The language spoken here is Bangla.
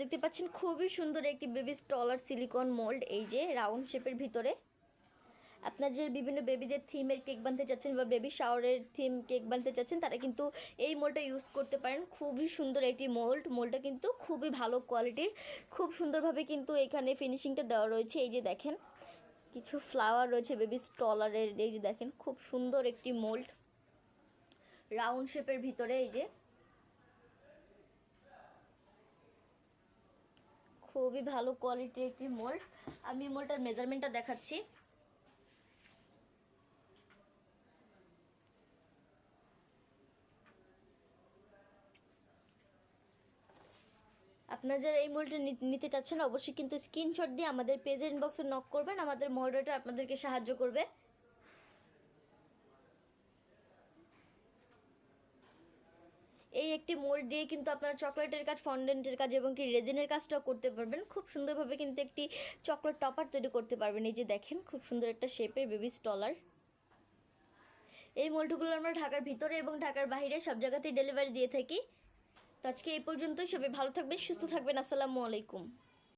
দেখতে পাচ্ছেন খুবই সুন্দর একটি বেবি স্টলার সিলিকন মোল্ড, এই যে রাউন্ড শেপের ভিতরে। আপনার যে বিভিন্ন বেবিদের থিমের কেক বানতে চাচ্ছেন বা বেবি শাওয়ারের থিম কেক বানতে চাচ্ছেন, তারা কিন্তু এই মোল্ডটা ইউজ করতে পারেন। খুবই সুন্দর একটি মোল্ড, মোল্ডটা কিন্তু খুবই ভালো কোয়ালিটির খুব সুন্দরভাবে কিন্তু এখানে ফিনিশিংটা দেওয়া রয়েছে। এই যে দেখেন, কিছু ফ্লাওয়ার রয়েছে বেবি স্টলারের এই যে দেখেন, খুব সুন্দর একটি মোল্ড। রাউন্ড শেপের ভিতরে এই যে খুবই ভালো কোয়ালিটির একটি মোল্ড আমি মোল্ডটার মেজারমেন্টটা দেখাচ্ছি। আপনারা যারা এই মোল্ডটা নিতে চাচ্ছেন, অবশ্যই কিন্তু স্ক্রিনশট দিয়ে আমাদের পেজের ইনবক্সে নক করবেন। আমাদের মডারেটর আপনাদেরকে সাহায্য করবে এই একটি মোল্ড দিয়ে কিন্তু আপনারা চকলেটের কাজ, ফন্ডেন্টের কাজ এবং কি রেজিনের কাজটাও করতে পারবেন। খুব সুন্দরভাবে কিন্তু একটি চকলেট টপার তৈরি করতে পারবেন। এই যে দেখেন, খুব সুন্দর একটা শেপের বেবি স্টলার। এই মোল্ডগুলো আমরা ঢাকার ভিতরে এবং ঢাকার বাইরে সব জায়গাতেই ডেলিভারি দিয়ে থাকি। তো আজকে এই পর্যন্তই। সবাই ভালো থাকবেন, সুস্থ থাকবেন। আসসালামু আলাইকুম।